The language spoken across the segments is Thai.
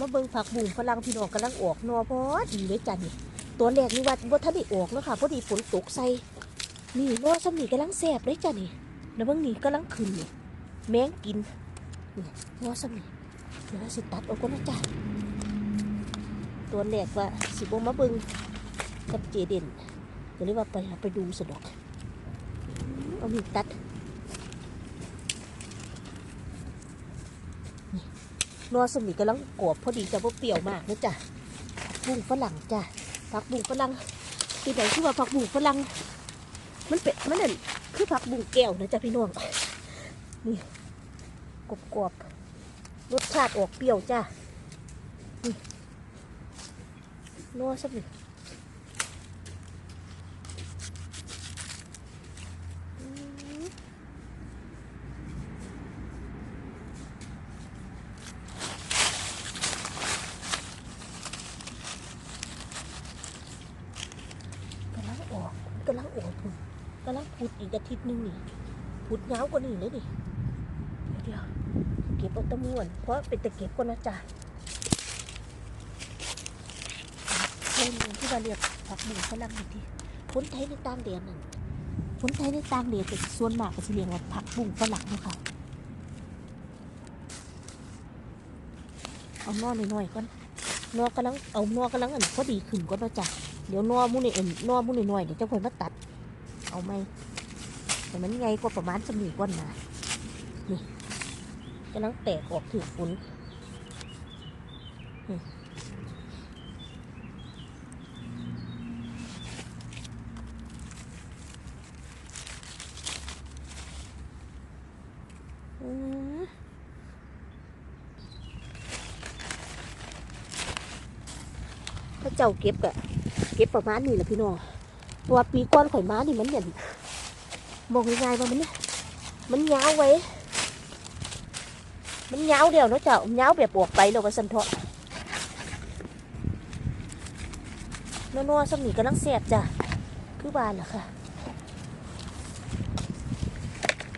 มาเบิ่งผักบุ้งฝรั่งพี่น้องกำลังออกนอพอดีเลยจ้ะนี่ตัวแรกนี่ว่าว่าถ้าได้ออกเนาะค่ะพอดีฝนตกใส่นี่หนอสำนีกำลังแสบเลยจ้ะนี่แล้วเบิ่งนี่กำลังขึ้นนี่แมงกินนี่หนอสำนีเดี๋ยวเราสิตัดออกก่อนะจ้ะตัวแรกว่าสิบมาเบิ่งกับเจเด่นก็เลยว่าไปไปดูสะดอกเอามีตัดนั วสมีกำลังกรอบพอดีจะบ่เปรี้ยวมากนะจ๊ะผักบุ้งฝรั่งจ้ะผักบุ้งฝรั่งที่ไหนชื่อว่าผักบุ้งฝรั่งมันเป็ดมันนั่นคือผักบุ้งแก้วนะจ๊ะพี่น้องนี่กรอบกรอบรสชาติออกเปรี้ยวจ้ะนี่นัวสมีอืม กำลังออกกำลังออกพุ่นกำลังพุด อีกอาทิตย์หนึงนี่พุดยาวกว่านี้เลยนี่เดี๋ยวเก็บเอาตะมวนเพราะเป็นตะเก็บก่อนนะจ๊ะเล่นที่ว่าเรียกผักบุ้งฝรั่งนี่ทีคนไทยในต่างแดนนั่นคนไทยในต่างแดนเป็นส่วนมากก็จะเรียกว่าผักบุ้งฝรั่งเนาะค่ะเอานอหน่อยๆก่อนนอกำลังเอานอกำลังอันพอดีขึ้นก่อนเนาะจ๊ะเดี๋ยวนอมุนี่เอ็นนอมุนี่หน่อยเดี๋ยวจะค่อยมาตัด เอาไหม แต่มันไงก็ประมาณสมีก้อนนะนี่กำลังแตกออกถือฝนนี่อืมพระเจ้าเก็บกะเก็บประมาณนี้แหละพี่น้องเพราะว่าปีก้อนข่อยม้านี่มันเนี่ย บอกง่ายๆว่ามันมันยาวไว้ มันยาวเดียวเนาะเจ้ายาวแบบออกไปแล้วว่าสันเถาะนัวๆสมีกำลังแสบจ้ะ คือบานเหรอคะ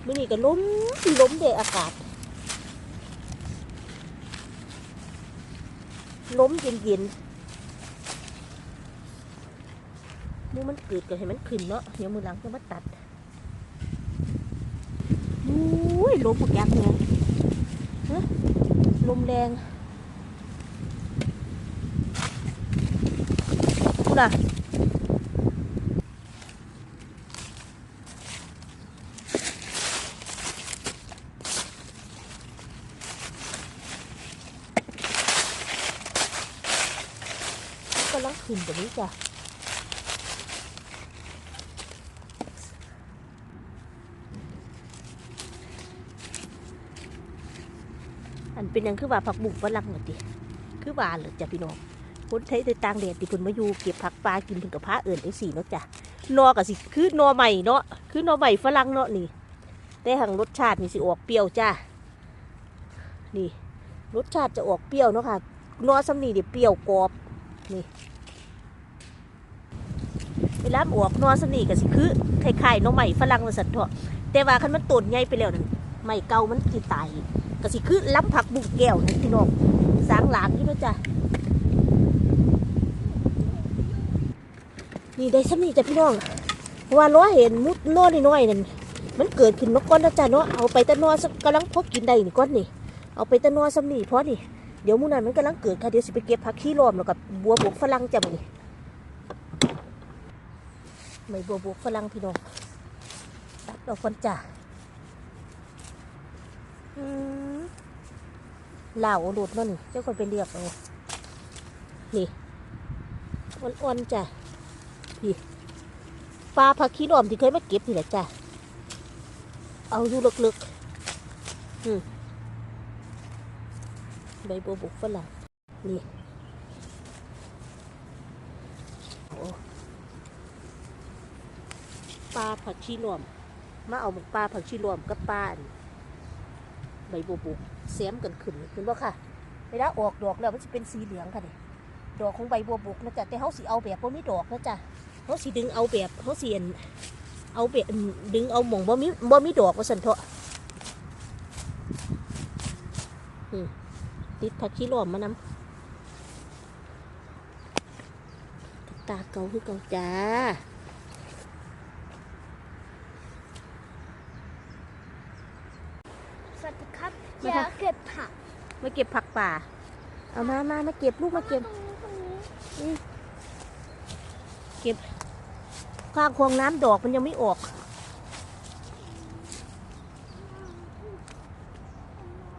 มื่อนี้ก็ล้มล้มเดะอากาศ ล้มเย็นๆมูมันเกิดก็ให้มันขึ้นเนาะ เดี๋ยวมือหลังจะมาตัด อุ้ยลมปากยักเนี่ยฮะลมแรงน่ะกำลังขึ้นแบบนี้จ้ะ เป็นยังคือว่าผักบุ้งฝรั่งน่ะติคือว่าเหรอจ้ะพี่น้องคนไทยในต่างแดนที่เพิ่นมาอยู่เก็บผักปลากินเพิ่นกับพระเอิญจังซี่เนาะจ้ะนอก็สิคือนอใหม่เนาะคือนอใหม่ฝรั่งเนาะนี่แต่หังรสชาตินี่สิออกเปรี้ยวจ้ะนี่รสชาติจะออกเปรี้ยวเนาะค่ะนอซ้ำนี่เดี๋ยวเปรี้ยวกรอบนี่เวลามันออกนอซ้ำนี่ก็สิคือคล้ายๆนอใหม่ฝรั่งว่าซั่นเถาะแต่ว่าคันมันต้นใหญ่ไปแล้วนั่นใหม่เก่ามันสิตาย ก็สิคือล้ำผักบุ้งแก้วนะพี่น้องสางหลางนี่นะจ๊ะนี่ได้ซ้ำนี่จ้ะพี่น้องเพราะว่าล้อเห็นมุดล้อน้อยนั่นมันเกิดขึ้นมาก่อนนะจ๊ะเนาะเอาไปตะนอสักกำลังพอกินได้นี่ก้อนนี่เอาไปตะนอซ้ำนี่เพราะนี่เดี๋ยวมื้อนั้นมันกำลังเกิดค่ะเดี๋ยวสิไปเก็บผักขี้ลมแล้วกับบัวบกฝรั่งจ้ะนี่ไม่บัวบกฝรั่งพี่น้องตัดดอกคนจ้ะ เหล่าหลุดมันเจ้าคนไปเรียกเอานี่อ่อนๆจ้ะนี่ปลาผักขี้ดอมที่เคยมาเก็บนี่แหละจ้ะเอาอยู่ลึกๆอืมใบบัวบุกฝรั่งนี่โอ้ปลาผักชีรวม มาเอาหมกปลาผักชีรวมกับปลาอัน ใบบัวบุกแยมกันขึ้นเห็นบ่ค่ะเวลาออกดอกแล้วมันจะเป็นสีเหลืองค่ะเนี่ยดอกของใบบัวบุกนะจ๊ะแต่เขาสีเอาแบบว่ามีดอกนะจ๊ะเขาสีดึงเอาแบบเขาเสียนเอาแบบดึงเอาหมงบ่มีบ่มีดอกว่าสันเถอะติดผักชีหลอมมาน้ำตาเกาคือเกาจ้า ดีครับมาจะค่ะเก็บผักมาเก็บผักป่า เอามามามาเก็บลูกมาเก็บตรงนี้ตรงนี้เก็บข้างคลองน้ำดอกมันยังไม่ออก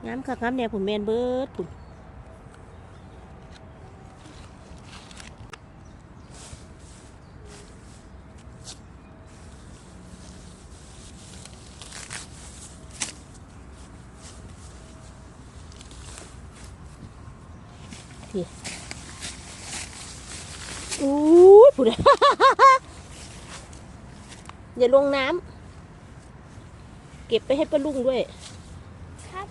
น้ำค่ะน้ำเนี่ยผมแมนเบิร์ดผมพี่อู้ยผุด อย่าลงน้ำเก็บไปให้ป้าลุงด้วยครับ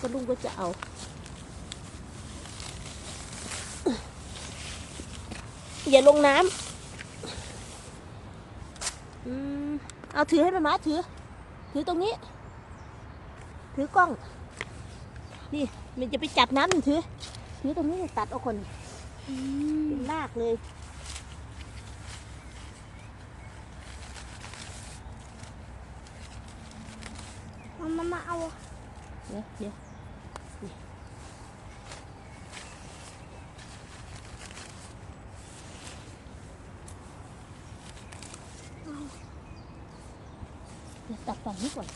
ป้าลุงก็จะเอา อย่าลงน้ำอืมเอาถือให้มามาถือ ถือตรงนี้ ถือกล้อง นี่มันจะไปจับน้ำหนึ่งถือ ถือตรงนี้ตัดเอาคนเป็นลากเลย มามามาเอา เดี๋ยวเดี๋ยวเดี๋ยวตัดฝั่งนี้ก่อน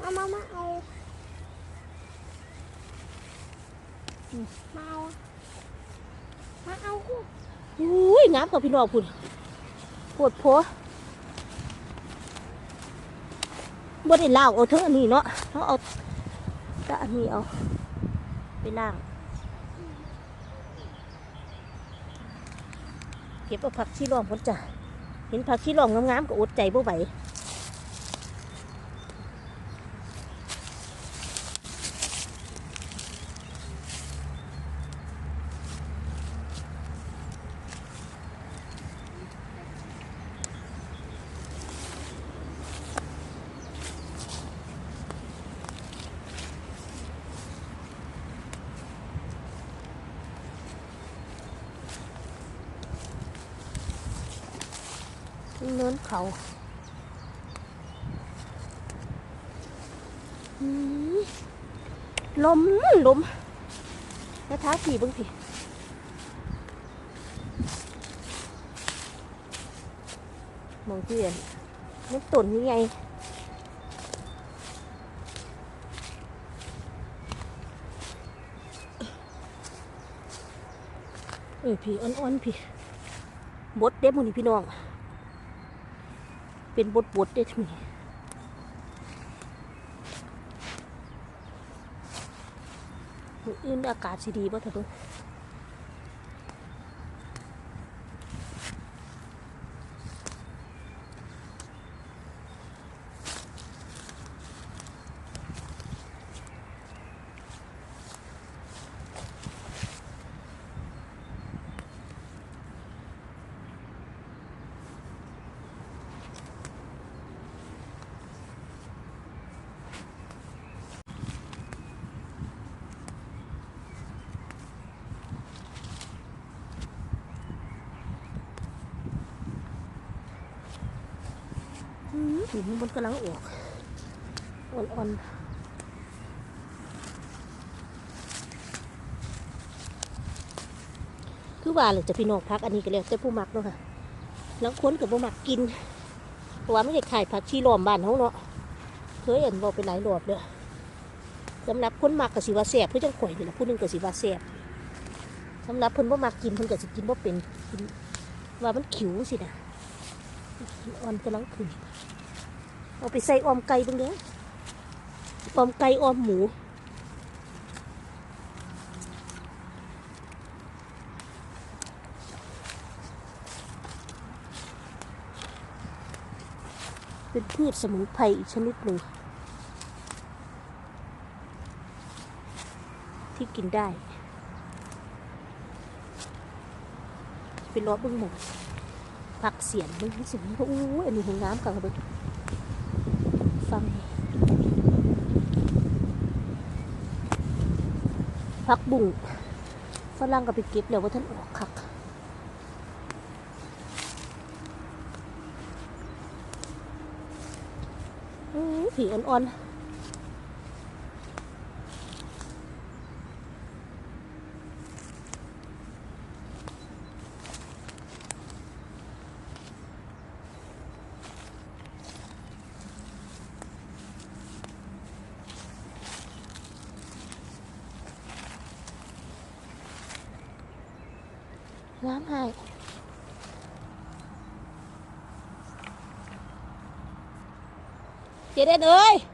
มามามามาเอามาเอามาเอาอุ้ยงามกว่าพี่น้องคุณปวดโพ บ่ได้ล่างเอาเท่าอันนี้เนาะเขาเอาแต่อันนี้เอาไปล่าง เก็บเอาผักชีรองคนจ้ะเห็นผักชีรองงามๆก็อดใจบ่ไหว นินเขาลมลมแล้วเท้าผีบ้างผีมองที่เห็นนี่ตุ่นยังไงเออผีอ่อนๆผีบดเด็บหมดนี่พี่น้อง เป็นบทบทได้ทีนี้มื้ออื่นอากาศสีดีบ่เถอะ หินมันกำลังออกอ่อนๆคือว่าเลยจะพี่น้องพักอันนี้ก็แล้วแต่ผู้มักเนาะค่ะแล้วคนกับผู้มักกิน เพราะว่าไม่ได้ขายผักชีหลอมบ้านเขาเนาะ เคยเห็นบอกไปหลายรอบเลยสำหรับคนมักกับสิว่าแซ่บเพื่อจังข่อยนี่แหละผู้หนึงกับสิว่าแซ่บสำหรับเพิ่นบ่มักกินเพิ่นก็สิกินบ่เป็นกินว่ามันขิวสินะอ่อนกำลังขึ้น เอาไปใส่ออมไก่บ้างเด้อออมไก่ออมหมูเป็นพืชสมุนไพรอีกชนิดหนึ่งที่กินได้ เป็นล้อเบึงหมูผักเสียนเบึงสียนโอ้ยอันนี้ของน้ำกันครับเบิ่ง ฟัง พักบุ่งฝรั่งก็ไปเก็บแล้วว่าท่านออกคักผีอ่อนๆ น้ำให้เ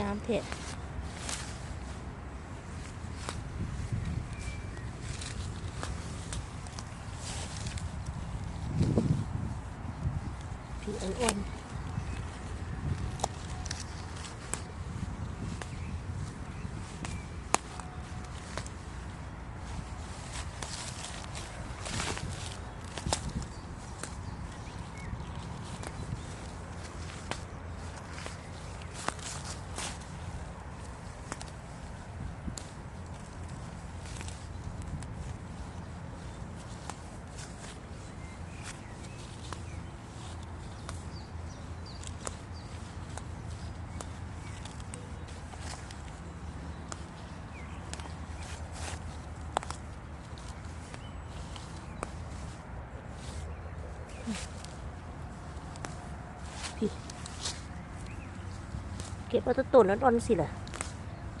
งามเถอะผีอ้วน เก็บเอาต้นต้นอ่อนๆสิล่ะ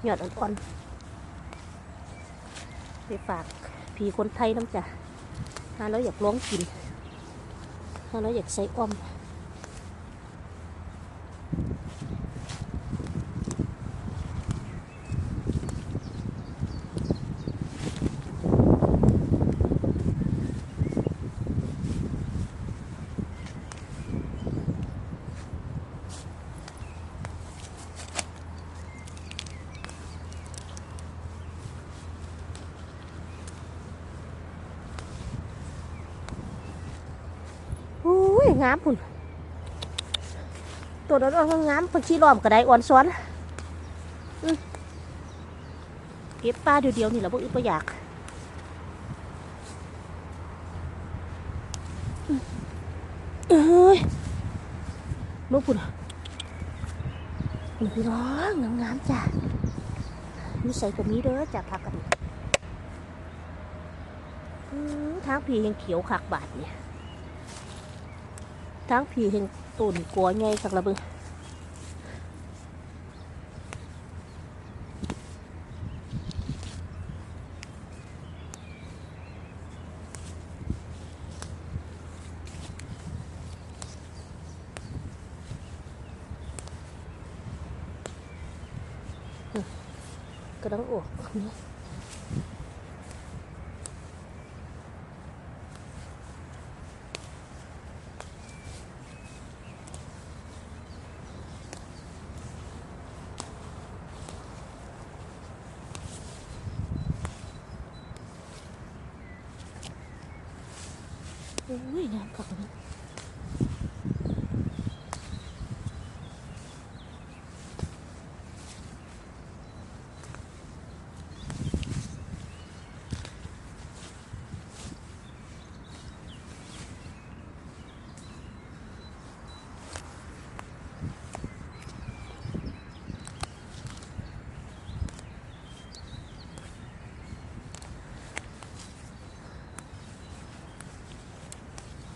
หยอดอ่อนๆ ไปฝากผีคนไทยน้ำจ้ะถ้าเราอยากลองกินถ้าเราอยากใส่อ้อม อุ้ย งามพุ่นตัวนั้นอ่อนงามเพิ่นชี้ล้อมก็ได้อ่อนซ้อนเก็บปลาเดียวๆนี่แหละบ่อึดบ่อยากอืมเอ้ยลูกพุ่นนี่พี่น้องงามๆจ้ะมีใส่กับนี้เด้อจ้ะพักกันทางพี่ยังเขียวขากบาดเนี่ย ทั้งผีเห็นตุ่นกัวไงสักระเบึงกระดังออกนี่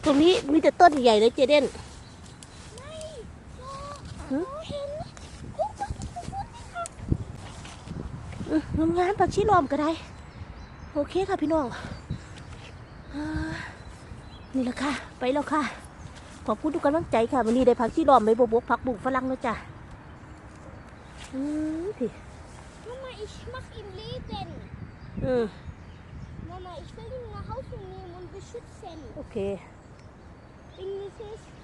ตรงนี้มีแต่ต้นใหญ่เลยเจเดนไม่โอ้หึเห็นคุกคุกคุกคุกนี่ค่ะอืมงามๆผักชีล้อมก็ได้ โอเคค่ะพี่น้องอ่านี่แหละค่ะ ไปแล้วค่ะ ขอบคุณทุกกำลังใจค่ะวันนี้ได้ผักชีล้อมใบบวบผักบุกฝรั่งแล้วจ้ะอืมพี่ Mama, ich mach ihm Leben. อืม Mama, ich will ihn nach Hause nehmen und beschützen. โอเค Wenigstens